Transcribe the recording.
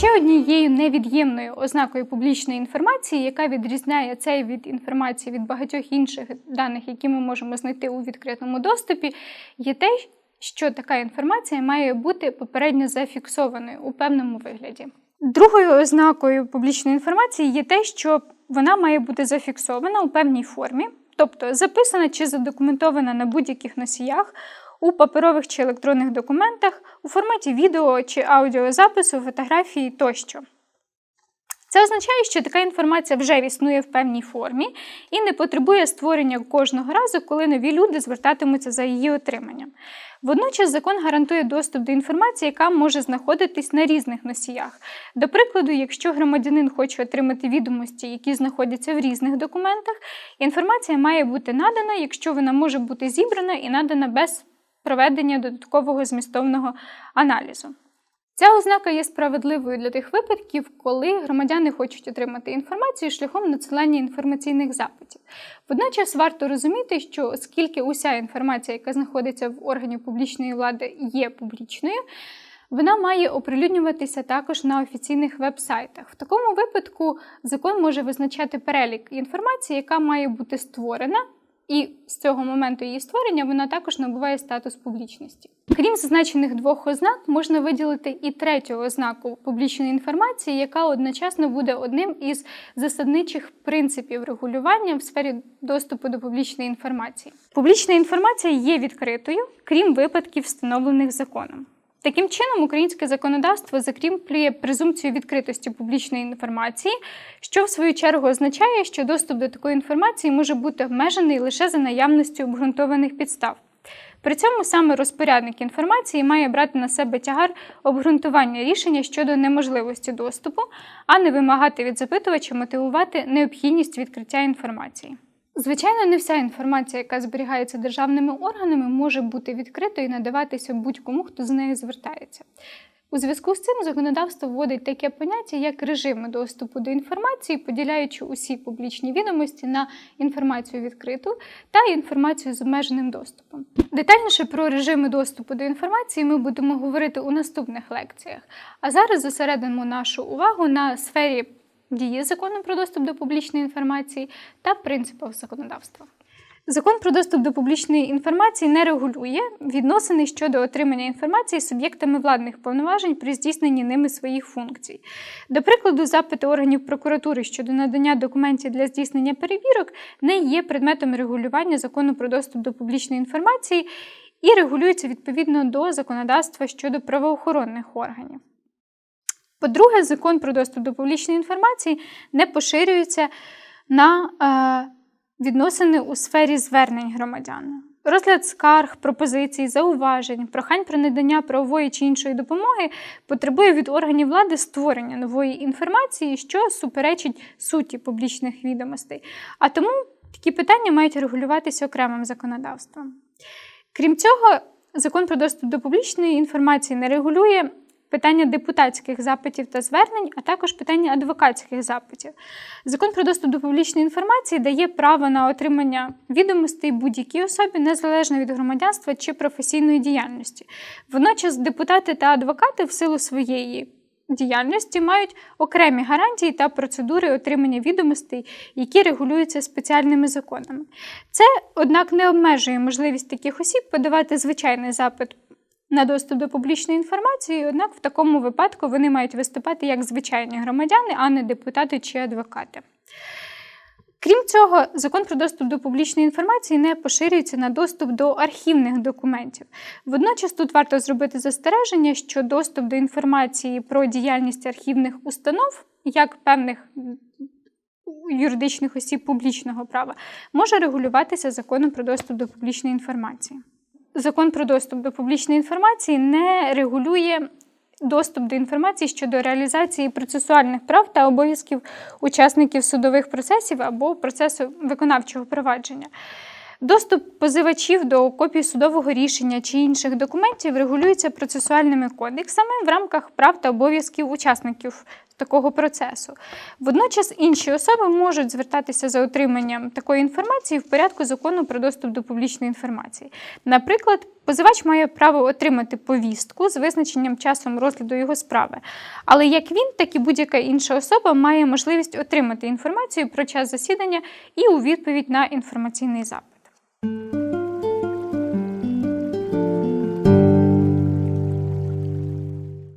Ще однією невід'ємною ознакою публічної інформації, яка відрізняє цей від інформації від багатьох інших даних, які ми можемо знайти у відкритому доступі, є те, що така інформація має бути попередньо зафіксованою у певному вигляді. Другою ознакою публічної інформації є те, що вона має бути зафіксована у певній формі, тобто записана чи задокументована на будь-яких носіях у паперових чи електронних документах, у форматі відео чи аудіозапису, фотографії тощо. Це означає, що така інформація вже існує в певній формі і не потребує створення кожного разу, коли нові люди звертатимуться за її отриманням. Водночас закон гарантує доступ до інформації, яка може знаходитись на різних носіях. До прикладу, якщо громадянин хоче отримати відомості, які знаходяться в різних документах, інформація має бути надана, якщо вона може бути зібрана і надана без проведення додаткового змістовного аналізу. Ця ознака є справедливою для тих випадків, коли громадяни хочуть отримати інформацію шляхом надсилання інформаційних запитів. Водночас варто розуміти, що оскільки уся інформація, яка знаходиться в органі публічної влади, є публічною, вона має оприлюднюватися також на офіційних веб-сайтах. В такому випадку закон може визначати перелік інформації, яка має бути створена. І з цього моменту її створення вона також набуває статус публічності. Крім зазначених двох ознак, можна виділити і третю ознаку публічної інформації, яка одночасно буде одним із засадничих принципів регулювання в сфері доступу до публічної інформації. Публічна інформація є відкритою, крім випадків, встановлених законом. Таким чином, українське законодавство закріплює презумпцію відкритості публічної інформації, що в свою чергу означає, що доступ до такої інформації може бути обмежений лише за наявністю обґрунтованих підстав. При цьому саме розпорядник інформації має брати на себе тягар обґрунтування рішення щодо неможливості доступу, а не вимагати від запитувача мотивувати необхідність відкриття інформації. Звичайно, не вся інформація, яка зберігається державними органами, може бути відкритою і надаватися будь-кому, хто з нею звертається. У зв'язку з цим законодавство вводить таке поняття, як режими доступу до інформації, поділяючи усі публічні відомості на інформацію відкриту та інформацію з обмеженим доступом. Детальніше про режими доступу до інформації ми будемо говорити у наступних лекціях. А зараз зосередимо нашу увагу на сфері дії закону про доступ до публічної інформації та принципах законодавства. Закон про доступ до публічної інформації не регулює відносини щодо отримання інформації суб'єктами владних повноважень при здійсненні ними своїх функцій. До прикладу, запити органів прокуратури щодо надання документів для здійснення перевірок не є предметом регулювання закону про доступ до публічної інформації і регулюється відповідно до законодавства щодо правоохоронних органів. По-друге, закон про доступ до публічної інформації не поширюється на е, відносини у сфері звернень громадян. Розгляд скарг, пропозицій, зауважень, прохань про надання правової чи іншої допомоги потребує від органів влади створення нової інформації, що суперечить суті публічних відомостей. А тому такі питання мають регулюватися окремим законодавством. Крім цього, закон про доступ до публічної інформації не регулює питання депутатських запитів та звернень, а також питання адвокатських запитів. Закон про доступ до публічної інформації дає право на отримання відомостей будь-якій особі незалежно від громадянства чи професійної діяльності. Водночас депутати та адвокати в силу своєї діяльності мають окремі гарантії та процедури отримання відомостей, які регулюються спеціальними законами. Це, однак, не обмежує можливість таких осіб подавати звичайний запит на доступ до публічної інформації, однак в такому випадку вони мають виступати як звичайні громадяни, а не депутати чи адвокати. Крім цього, закон про доступ до публічної інформації не поширюється на доступ до архівних документів. Водночас тут варто зробити застереження, що доступ до інформації про діяльність архівних установ, як певних юридичних осіб публічного права, може регулюватися законом про доступ до публічної інформації. Закон про доступ до публічної інформації не регулює доступ до інформації щодо реалізації процесуальних прав та обов'язків учасників судових процесів або процесу виконавчого провадження. Доступ позивачів до копій судового рішення чи інших документів регулюється процесуальними кодексами в рамках прав та обов'язків учасників такого процесу. Водночас інші особи можуть звертатися за отриманням такої інформації в порядку закону про доступ до публічної інформації. Наприклад, позивач має право отримати повістку з визначенням часом розгляду його справи. Але як він, так і будь-яка інша особа має можливість отримати інформацію про час засідання і у відповідь на інформаційний запит.